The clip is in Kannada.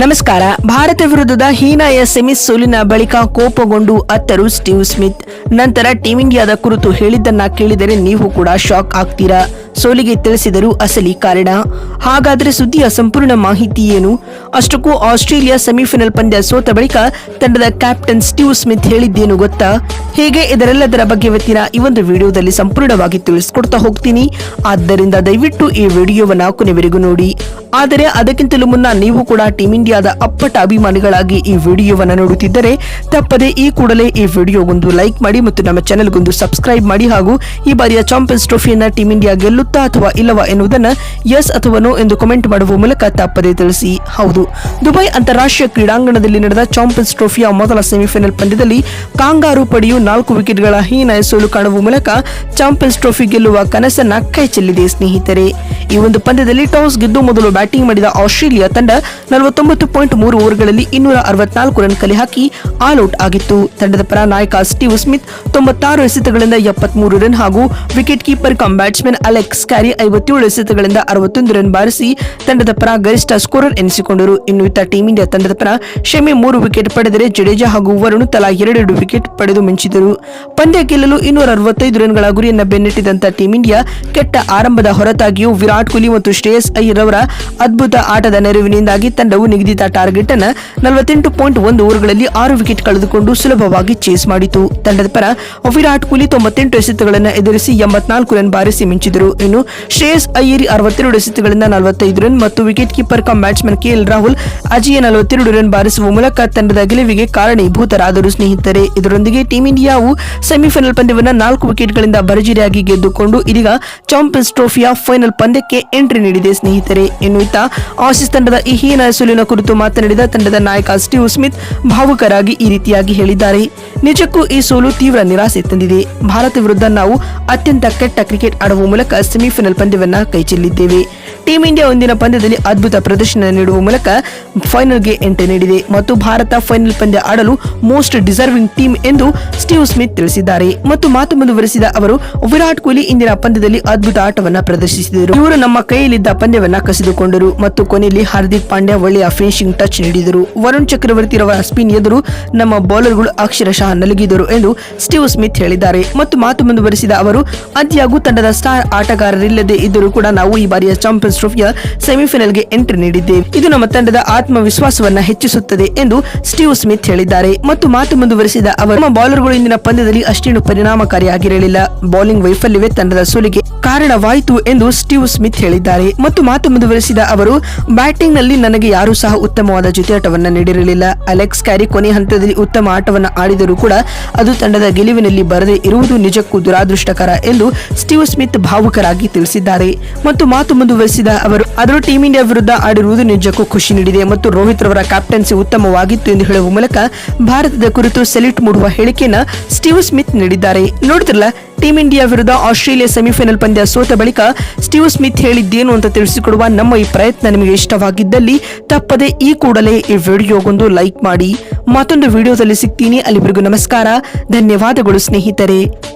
ನಮಸ್ಕಾರ. ಭಾರತ ವಿರುದ್ಧದ ಹೀನಾಯ ಸೆಮಿಸ್ ಸೋಲಿನ ಬಳಿಕ ಕೋಪಗೊಂಡು ಅತ್ತರು ಸ್ಟೀವ್ ಸ್ಮಿತ್. ನಂತರ ಟೀಂ ಇಂಡಿಯಾದ ಕುರಿತು ಹೇಳಿದ್ದನ್ನ ಕೇಳಿದರೆ ನೀವು ಕೂಡ ಶಾಕ್ ಆಗ್ತೀರಾ? ಸೋಲಿಗೆ ತಿಳಿಸಿದರು ಅಸಲಿ ಕಾರಣ? ಹಾಗಾದರೆ ಸುದ್ದಿಯ ಸಂಪೂರ್ಣ ಮಾಹಿತಿ ಏನು? ಅಷ್ಟಕ್ಕೂ ಆಸ್ಟ್ರೇಲಿಯಾ ಸೆಮಿಫೈನಲ್ ಪಂದ್ಯ ಸೋತ ಬಳಿಕ ತಂಡದ ಕ್ಯಾಪ್ಟನ್ ಸ್ಟೀವ್ ಸ್ಮಿತ್ ಹೇಳಿದ್ದೇನು ಗೊತ್ತಾ? ಹೇಗೆ? ಇದರೆಲ್ಲದರ ಬಗ್ಗೆ ಇವತ್ತಿನ ಈ ಒಂದು ವಿಡಿಯೋದಲ್ಲಿ ಸಂಪೂರ್ಣವಾಗಿ ತಿಳಿಸ್ಕೊಡ್ತಾ ಹೋಗ್ತೀನಿ. ಆದ್ದರಿಂದ ದಯವಿಟ್ಟು ಈ ವಿಡಿಯೋವನ್ನು ಕೊನೆವರೆಗೂ ನೋಡಿ. ಆದರೆ ಅದಕ್ಕಿಂತಲೂ ಮುನ್ನ ನೀವು ಕೂಡ ಟೀಂ ಇಂಡಿಯಾದ ಅಪ್ಪಟ ಅಭಿಮಾನಿಗಳಾಗಿ ಈ ವಿಡಿಯೋವನ್ನು ನೋಡುತ್ತಿದ್ದರೆ ತಪ್ಪದೆ ಈ ಕೂಡಲೇ ಈ ವಿಡಿಯೋಗೊಂದು ಲೈಕ್ ಮಾಡಿ ಮತ್ತು ನಮ್ಮ ಚಾನೆಲ್ಗೊಂದು ಸಬ್ಸ್ಕ್ರೈಬ್ ಮಾಡಿ ಹಾಗೂ ಈ ಬಾರಿಯ ಚಾಂಪಿಯನ್ಸ್ ಟ್ರೋಫಿಯನ್ನು ಟೀಂ ಇಂಡಿಯಾ ಗೆಲ್ಲುತ್ತಾ ಅಥವಾ ಇಲ್ಲವಾ ಎನ್ನುವುದನ್ನು ಎಸ್ ಅಥವಾ ನೋ ಎಂದು ಕಮೆಂಟ್ ಮಾಡುವ ಮೂಲಕ ತಪ್ಪದೆ ತಿಳಿಸಿ. ಹೌದು. ದುಬೈ ಅಂತಾರಾಷ್ಟ್ರೀಯ ಕ್ರೀಡಾಂಗಣದಲ್ಲಿ ನಡೆದ ಚಾಂಪಿಯನ್ಸ್ ಟ್ರೋಫಿಯ ಮೊದಲ ಸೆಮಿಫೈನಲ್ ಪಂದ್ಯದಲ್ಲಿ ಕಾಂಗಾರು ಪಡೆಯು ನಾಲ್ಕು ವಿಕೆಟ್ಗಳ ಹೀನ ಸೋಲು ಕಾಣುವ ಮೂಲಕ ಚಾಂಪಿಯನ್ಸ್ ಟ್ರೋಫಿ ಗೆಲ್ಲುವ ಕನಸನ್ನ ಕೈ ಚೆಲ್ಲಿದೆ ಸ್ನೇಹಿತರೆ. ಈ ಒಂದು ಪಂದ್ಯದಲ್ಲಿ ಟಾಸ್ ಗೆದ್ದು ಮೊದಲು ಬ್ಯಾಟಿಂಗ್ ಮಾಡಿದ ಆಸ್ಟ್ರೇಲಿಯಾ ತಂಡ ನಲವತ್ತೊಂಬತ್ತು ಪಾಯಿಂಟ್ ಮೂರು ಓವರ್ಗಳಲ್ಲಿ ಇನ್ನೂರ ಅರವತ್ನಾಲ್ಕು ರನ್ ಕಲೆ ಹಾಕಿ ಆಲ್ ಔಟ್ ಆಗಿತ್ತು. ತಂಡದ ಪರ ನಾಯಕ ಸ್ಟೀವ್ ಸ್ಮಿತ್ ತೊಂಬತ್ತಾರು ಎಸೆತಗಳಿಂದ ಎಪ್ಪತ್ಮೂರು ರನ್ ಹಾಗೂ wicket keeper cum batsman Alex Carey ಐವತ್ತೇಳು ಎಸೆತಗಳಿಂದ ಅರವತ್ತೊಂದು ರನ್ ಬಾರಿಸಿ ತಂಡದ ಪರ ಗರಿಷ್ಠ ಸ್ಕೋರರ್ ಎನಿಸಿಕೊಂಡರು. ಇನ್ನು ಇತ್ತ ಟೀಂ ಇಂಡಿಯಾ ತಂಡದ ಪರ ಶಮಿ ಮೂರು ವಿಕೆಟ್ ಪಡೆದರೆ ಜಡೇಜಾ ಹಾಗೂ ವರುಣ್ ತಲಾ ಎರಡೆರಡು ವಿಕೆಟ್ ಪಡೆದು ಮಿಂಚಿದರು. ಪಂದ್ಯ ಗೆಲ್ಲಲು ಇನ್ನೂರ ಅರವತ್ತೈದು ರನ್ಗಳ ಗುರಿಯನ್ನು ಬೆನ್ನಟ್ಟಿದಂತ ಟೀಂ ಇಂಡಿಯಾ ಕೆಟ್ಟ ಆರಂಭದ ಹೊರತಾಗಿಯೂ ವಿರಾಟ್ ಕೊಹ್ಲಿ ಮತ್ತು ಶ್ರೇಯಸ್ ಅಯ್ಯರ್ ಅವರ ಅದ್ಭುತ ಆಟದ ನೆರವಿನಿಂದಾಗಿ ತಂಡವು ನಿಗದಿತ ಟಾರ್ಗೆಟ್ ಅನ್ನು ನಲವತ್ತೆಂಟು ಪಾಯಿಂಟ್ ಒಂದು ಓವರ್ಗಳಲ್ಲಿ ಆರು ವಿಕೆಟ್ ಕಳೆದುಕೊಂಡು ಸುಲಭವಾಗಿ ಚೇಸ್ ಮಾಡಿತು. ತಂಡದ ಪರ ವಿರಾಟ್ ಕೊಹ್ಲಿ ತೊಂಬತ್ತೆಂಟು ಎಸೆತಗಳನ್ನು ಎದುರಿಸಿ ಎಂಬತ್ನಾಲ್ಕು ರನ್ ಬಾರಿಸಿ ಮಿಂಚಿದರು. ಇನ್ನು ಶ್ರೇಯಸ್ ಅಯ್ಯರ್ ಅರವತ್ತೆರಡು ಎಸೆತಗಳಿಂದ ನಲವತ್ತೈದು ರನ್ ಮತ್ತು wicket keeper cum batsman KL Rahul ಅಜಿಯ ನಲವತ್ತೆರಡು ರನ್ ಬಾರಿಸುವ ಮೂಲಕ ತಂಡದ ಗೆಲುವಿಗೆ ಕಾರಣೀಭೂತರಾದರು. ಸ್ನೇಹಿತರೆ, ಇದರೊಂದಿಗೆ ಟೀಂ ಇಂಡಿಯಾವು ಸೆಮಿಫೈನಲ್ ಪಂದ್ಯವನ್ನು ನಾಲ್ಕು ವಿಕೆಟ್ಗಳಿಂದ ಭರ್ಜರಿಯಾಗಿ ಗೆದ್ದುಕೊಂಡು ಇದೀಗ ಚಾಂಪಿಯನ್ಸ್ ಟ್ರೋಫಿಯ ಫೈನಲ್ ಪಂದ್ಯಕ್ಕೆ ಎಂಟ್ರಿ ನೀಡಿದೆ ಸ್ನೇಹಿತರೆ. ಇನ್ನು ಇತ್ತ ಆಸೀಸ್ ತಂಡದ ಈ ಹೀನ ಸೋಲಿನ ಕುರಿತು ಮಾತನಾಡಿದ ತಂಡದ ನಾಯಕ ಸ್ಟೀವ್ ಸ್ಮಿತ್ ಭಾವುಕರಾಗಿ ಈ ರೀತಿಯಾಗಿ ಹೇಳಿದ್ದಾರೆ. ನಿಜಕ್ಕೂ ಈ ಸೋಲು ತೀವ್ರ ನಿರಾಸೆ ತಂದಿದೆ. ಭಾರತ ವಿರುದ್ಧ ನಾವು ಅತ್ಯಂತ ಕೆಟ್ಟ ಕ್ರಿಕೆಟ್ ಆಡುವ ಮೂಲಕ ಸೆಮಿಫೈನಲ್ ಪಂದ್ಯವನ್ನ ಕೈಚೆಲ್ಲಿದ್ದೇವೆ ಟೀಂ ಇಂಡಿಯಾ ಒಂದಿನ ಪಂದ್ಯದಲ್ಲಿ ಅದ್ಭುತ ಪ್ರದರ್ಶನ ನೀಡುವ ಮೂಲಕ ಫೈನಲ್ಗೆ ಎಂಟ್ರಿ ನೀಡಿದೆ ಮತ್ತು ಭಾರತ ಫೈನಲ್ ಪಂದ್ಯ ಆಡಲು ಮೋಸ್ಟ್ ಡಿಸರ್ವಿಂಗ್ ಟೀಮ್ ಎಂದು ಸ್ಟೀವ್ ಸ್ಮಿತ್ ತಿಳಿಸಿದ್ದಾರೆ. ಮತ್ತು ಮಾತು ಮುಂದುವರೆಸಿದ ಅವರು, ವಿರಾಟ್ ಕೊಹ್ಲಿ ಇಂದಿನ ಪಂದ್ಯದಲ್ಲಿ ಅದ್ಭುತ ಆಟವನ್ನ ಪ್ರದರ್ಶಿಸಿದರು. ಇವರು ನಮ್ಮ ಕೈಯಲ್ಲಿದ್ದ ಪಂದ್ಯವನ್ನ ಕಸಿದುಕೊಂಡರು ಮತ್ತು ಕೊನೆಯಲ್ಲಿ ಹಾರ್ದಿಕ್ ಪಾಂಡ್ಯ ಒಳ್ಳೆಯ ಫಿನಿಶಿಂಗ್ ಟಚ್ ನೀಡಿದರು. ವರುಣ್ ಚಕ್ರವರ್ತಿ ರವರ ಸ್ಪಿನ್ ಎದುರು ನಮ್ಮ ಬೌಲರ್ಗಳು ಅಕ್ಷರಶಃ ನಲುಗಿದರು ಎಂದು ಸ್ಟೀವ್ ಸ್ಮಿತ್ ಹೇಳಿದ್ದಾರೆ. ಮತ್ತು ಮಾತು ಮುಂದುವರೆಸಿದ ಅವರು ಆದ್ಯಾಗೂ ತಂಡದ ಸ್ಟಾರ್ ಆಟಗಾರರಿಲ್ಲದೆ ಇದ್ದರೂ ಕೂಡ ನಾವು ಈ ಬಾರಿಯ ಚಾಂಪಿಯನ್ಸ್ ಟ್ರೋಫಿಯ ಸೆಮಿಫೈನಲ್ಗೆ ಎಂಟ್ರಿ ನೀಡಿದ್ದೇವೆ ಇದು ನಮ್ಮ ತಂಡದ ಆತ್ಮವಿಶ್ವಾಸವನ್ನ ಹೆಚ್ಚಿಸುತ್ತದೆ ಎಂದು ಸ್ಟೀವ್ ಸ್ಮಿತ್ ಹೇಳಿದ್ದಾರೆ. ಮತ್ತು ಮಾತು ಮುಂದುವರೆಸಿದ ಅವರು, ನಮ್ಮ ಬೌಲರ್ಗಳು ಇಂದಿನ ಪಂದ್ಯದಲ್ಲಿ ಅಷ್ಟೇನು ಪರಿಣಾಮಕಾರಿಯಾಗಿರಲಿಲ್ಲ. ಬೌಲಿಂಗ್ ವೈಫಲ್ಯವೇ ತಂಡದ ಸೋಲಿಗೆ ಕಾರಣವಾಯಿತು ಎಂದು ಸ್ಟೀವ್ ಸ್ಮಿತ್ ಹೇಳಿದ್ದಾರೆ. ಮತ್ತು ಮಾತು ಮುಂದುವರೆಸಿದ ಅವರು ಬ್ಯಾಟಿಂಗ್ನಲ್ಲಿ ನನಗೆ ಯಾರೂ ಸಹ ಉತ್ತಮವಾದ ಜೊತೆಯಾಟವನ್ನ ನೀಡಿರಲಿಲ್ಲ. ಅಲೆಕ್ಸ್ ಕ್ಯಾರಿ ಕೊನೆ ಹಂತದಲ್ಲಿ ಉತ್ತಮ ಆಟವನ್ನ ಆಡಿದರೂ ಕೂಡ ಅದು ತಂಡದ ಗೆಲುವಿನಲ್ಲಿ ಬರದೇ ಇರುವುದು ನಿಜಕ್ಕೂ ದುರಾದೃಷ್ಟಕರ ಎಂದು ಸ್ಟೀವ್ ಸ್ಮಿತ್ ಭಾವುಕರಾಗಿ ತಿಳಿಸಿದ್ದಾರೆ. ಮತ್ತು ಮಾತು ಮುಂದುವರೆಸಿದ ಅವರು, ಆದರೂ ಟೀಂ ಇಂಡಿಯಾ ವಿರುದ್ಧ ಆಡಿರುವುದು ನಿಜಕ್ಕೂ ಖುಷಿ ನೀಡಿದೆ ಮತ್ತು ರೋಹಿತ್ ರವರ ಕ್ಯಾಪ್ಟನ್ಸಿ ಉತ್ತಮವಾಗಿತ್ತು ಎಂದು ಹೇಳುವ ಮೂಲಕ ಭಾರತದ ಕುರಿತು ಸೆಲ್ಯೂಟ್ ಮೂಡುವ ಹೇಳಿಕೆಯನ್ನು ಸ್ಟೀವ್ ಸ್ಮಿತ್ ನೀಡಿದ್ದಾರೆ. ನೋಡಿದ್ರಲ್ಲ ಟೀಂ ಇಂಡಿಯಾ ವಿರುದ್ಧ ಆಸ್ಟ್ರೇಲಿಯಾ ಸೆಮಿಫೈನಲ್ ಪಂದ್ಯ ಸೋತ ಬಳಿಕ ಸ್ಟೀವ್ ಸ್ಮಿತ್ ಹೇಳಿದ್ದೇನು ಅಂತ ತಿಳಿಸಿಕೊಡುವ ನಮ್ಮ ಈ ಪ್ರಯತ್ನ ನಿಮಗೆ ಇಷ್ಟವಾಗಿದ್ದಲ್ಲಿ ತಪ್ಪದೆ ಈ ಕೂಡಲೇ ಈ ವಿಡಿಯೋಗೊಂದು ಲೈಕ್ ಮಾಡಿ. ಮತ್ತೊಂದು ವಿಡಿಯೋದಲ್ಲಿ ಸಿಗ್ತೀನಿ. ಅಲ್ಲಿವರೆಗೂ ನಮಸ್ಕಾರ. ಧನ್ಯವಾದಗಳು ಸ್ನೇಹಿತರೆ.